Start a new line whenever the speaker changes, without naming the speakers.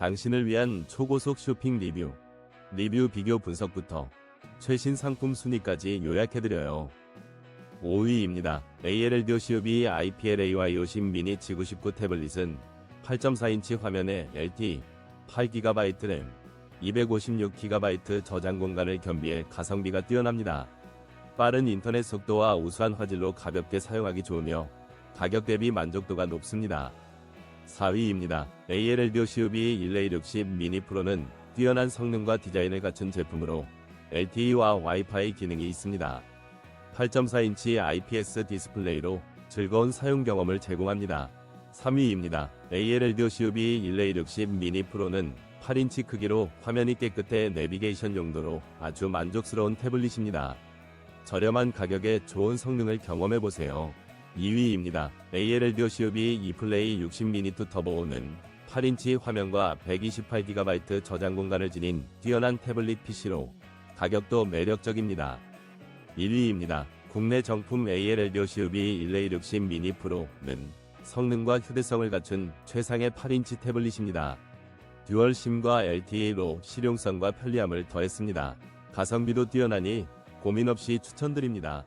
당신을 위한 초고속 쇼핑 리뷰, 리뷰 비교 분석부터 최신 상품 순위까지 요약해드려요. 5위입니다. ALLD CUB IPLAY 50 미니 G99 태블릿은 8.4인치 화면에 LTE, 8GB 램, 256GB 저장 공간을 겸비해 가성비가 뛰어납니다. 빠른 인터넷 속도와 우수한 화질로 가볍게 사용하기 좋으며 가격 대비 만족도가 높습니다. 4위입니다. ALLD CUB 1160 미니 프로는 뛰어난 성능과 디자인을 갖춘 제품으로 LTE와 와이파이 기능이 있습니다. 8.4인치 IPS 디스플레이로 즐거운 사용 경험을 제공합니다. 3위입니다. ALLD CUB 1160 미니 프로는 8인치 크기로 화면이 깨끗해 내비게이션 용도로 아주 만족스러운 태블릿입니다. 저렴한 가격에 좋은 성능을 경험해보세요. 2위입니다. ALLD CUB e플레이 60 미니 2 터보는 8인치 화면과 128GB 저장 공간을 지닌 뛰어난 태블릿 PC로 가격도 매력적입니다. 1위입니다. 국내 정품 ALLD CUB 1160 미니 프로는 성능과 휴대성을 갖춘 최상의 8인치 태블릿입니다. 듀얼 심과 LTE로 실용성과 편리함을 더했습니다. 가성비도 뛰어나니 고민 없이 추천드립니다.